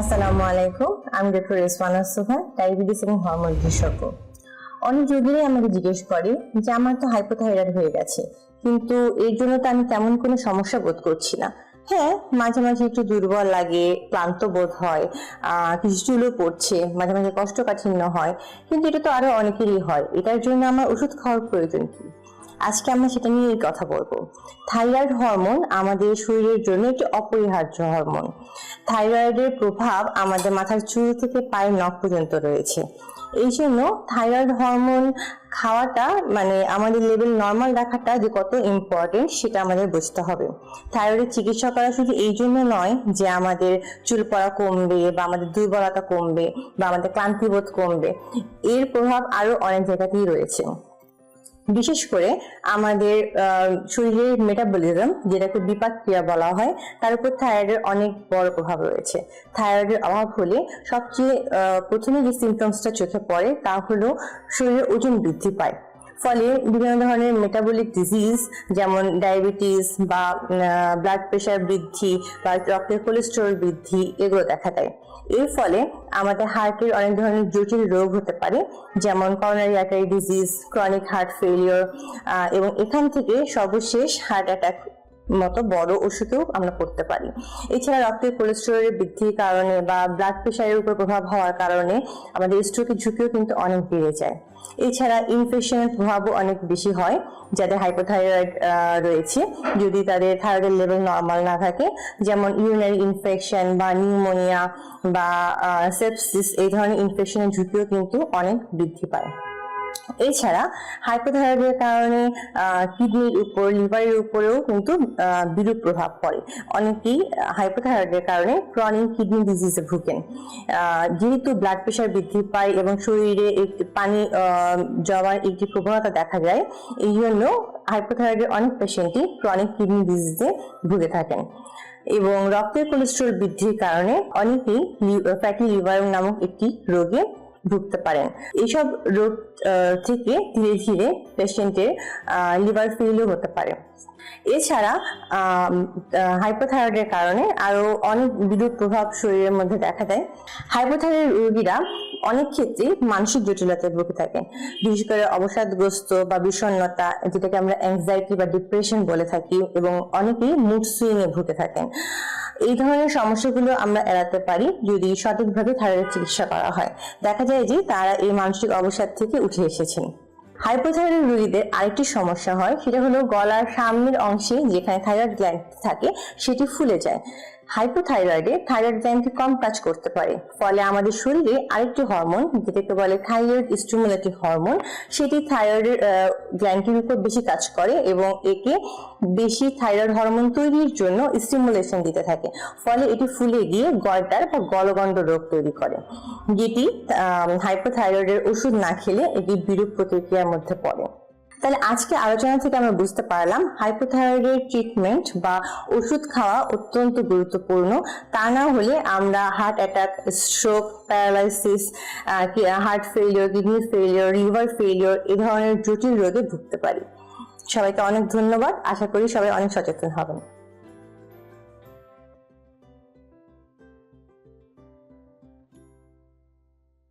আসসালামু আলাইকুম আমি ডক্টর ডায়াবেটিস এবং হরমোন বিশেষজ্ঞ। অনেক আমাকে জিজ্ঞেস করে যে আমার তো হাইপোথাইরয়েড হয়ে গেছে, কিন্তু এর জন্য তো আমি তেমন কোনো সমস্যা বোধ করছি না। হ্যাঁ মাঝে মাঝে একটু দুর্বল লাগে, ক্লান্ত বোধ হয় কিছু চুলও পড়ছে, মাঝে মাঝে কষ্টকাঠিন্য হয়, কিন্তু এটা তো আরও অনেকেরই হয়। এটার জন্য আমার ওষুধ খাওয়ার প্রয়োজন কি? আজকে আমরা সেটা নিয়ে কথা বলব। থাইরয়েড হরমোন আমাদের শরীরের জন্য একটি অপরিহার্য হরমোন। থাইরয়েডের প্রভাব আমাদের মাথার চুল থেকে পায়ের নখ পর্যন্ত রয়েছে। এই জন্য থাইরয়েড হরমোন খাওয়াটা মানে আমাদের লেভেল নর্মাল রাখাটা যে কত ইম্পর্টেন্ট সেটা আমাদের বুঝতে হবে। থাইরয়েডের চিকিৎসা করা শুধু এই জন্য নয় যে আমাদের চুল পড়া কমবে বা আমাদের দুর্বলতা কমবে বা আমাদের ক্লান্তিবোধ কমবে। এর প্রভাব আরও অনেক জায়গাতেই রয়েছে। বিশেষ করে আমাদের শরীরের মেটাবলিজম যেটাকে বিপাক ক্রিয়া বলা হয়, তার উপর থাইরয়েডের অনেক বড় প্রভাব রয়েছে। থাইরয়েডের অভাব হলে সবচেয়ে প্রথমে যে সিমটমসটা চোখে পড়ে, তা হলো শরীরের ওজন বৃদ্ধি পায়। ফলে বিভিন্ন ধরনের মেটাবলিক ডিজিজ যেমন ডায়াবেটিস বা ব্লাড প্রেশার বৃদ্ধি বা রক্তের কোলেস্ট্রল বৃদ্ধি এগুলো দেখা দেয়। এর ফলে আমাদের হার্টের অনেক ধরনের জটিল রোগ হতে পারে, যেমন coronary artery disease chronic heart failure এবং এখান থেকে সর্বশেষ হার্ট অ্যাটাক মতো বড় ওষুধেও আমরা করতে পারি। এছাড়া রক্তের কোলেস্টেরলের বৃদ্ধির কারণে বা ব্লাড প্রেশারের উপর প্রভাব হওয়ার কারণে আমাদের স্ট্রোকের ঝুঁকিও কিন্তু অনেক বেড়ে যায়। এছাড়া ইনফেকশনের প্রভাবও অনেক বেশি হয়, যাদের হাইপোথাইরয়েড রয়েছে। যদি তাদের থাইরয়েডের লেভেল নর্মাল না থাকে, যেমন ইউরিনারি ইনফেকশন বা নিউমোনিয়া বা সেপসিস এই ধরনের ইনফেকশনের ঝুঁকিও কিন্তু অনেক বৃদ্ধি পায়। এছাড়া হাইপোথাইরয়েডের কারণে কিডনির উপর লিভারের উপরেও কিন্তু বিরূপ প্রভাব পড়ে। অনেকেই হাইপোথাইরয়েডের কারণে ক্রনিক কিডনি ডিজিজে ভুগেন। যেহেতু ব্লাড প্রেশার বৃদ্ধি পায় এবং শরীরে একটি পানি জমার একটি প্রবণতা দেখা যায়, এই জন্য হাইপোথাইরয়েডের অনেক পেশেন্টই ক্রনিক কিডনি ডিজিজে ভুগে থাকেন। এবং রক্তের কোলেস্ট্রল বৃদ্ধির কারণে অনেকেই ফ্যাটি লিভার নামক একটি রোগে ভুগতে পারেন। এইসব রোগ থেকে ধীরে ধীরে পেশেন্টের লিভার ফেলিও হতে পারে। এছাড়া হাইপোথাইরয়েডের কারণে আরও অনেক বিরূপ প্রভাব শরীরের মধ্যে দেখা দেয়। হাইপোথাইরয়েড রোগীরা অনেক ক্ষেত্রেই মানসিক জটিলতায় ভুগে থাকেন। বিশেষ করে অবসাদগ্রস্ত বা বিষণ্ণতা, যেটাকে আমরা অ্যাংজাইটি বা ডিপ্রেশন বলে থাকি এবং অনেকেই মুড সুইংয়ে ভুগে থাকেন। এই ধরনের সমস্যাগুলো আমরা এড়াতে পারি যদি সঠিকভাবে থাইরয়েড চিকিৎসা করা হয়। দেখা যায় যে তারা এই মানসিক অবসাদ থেকে উঠে এসেছেন। হাইপোথাইরয়েড রোগীদের আরেকটি সমস্যা হয়, সেটা হলো গলার সামনের অংশে যেখানে থাইরয়েড গ্ল্যান্ড থাকে, সেটি ফুলে যায়। হাইপোথাইরয়েডে থাইরয়েড গ্ল্যান্ডটি কম কাজ করতে পারে। ফলে আমাদের শরীরে আরেকটি হরমোন যেটাকে বলে থাইরয়েড স্টিমুলেটিভ হরমোন সেটি থাইরয়েডের গ্ল্যান্ডটির উপর বেশি কাজ করে এবং একে বেশি থাইরয়েড হরমোন তৈরির জন্য স্টিমুলেশন দিতে থাকে। ফলে এটি ফুলে গিয়ে গলটার বা গলগণ্ড রোগ তৈরি করে। যেটি হাইপোথাইরয়েডের ওষুধ না খেলে এটি বিরূপ প্রতিক্রিয়ার মধ্যে পড়ে। তাহলে আজকে আলোচনা থেকে আমরা বুঝতে পারলাম হাইপোথাইরয়েডের ট্রিটমেন্ট বা ওষুধ খাওয়া অত্যন্ত গুরুত্বপূর্ণ। তা না হলে আমরা heart attack stroke paralysis heart failure kidney failure liver failure এ ধরনের জটিল রোগে ভুগতে পারি। সবাইকে অনেক ধন্যবাদ। আশা করি সবাই অনেক সচেতন হবেন।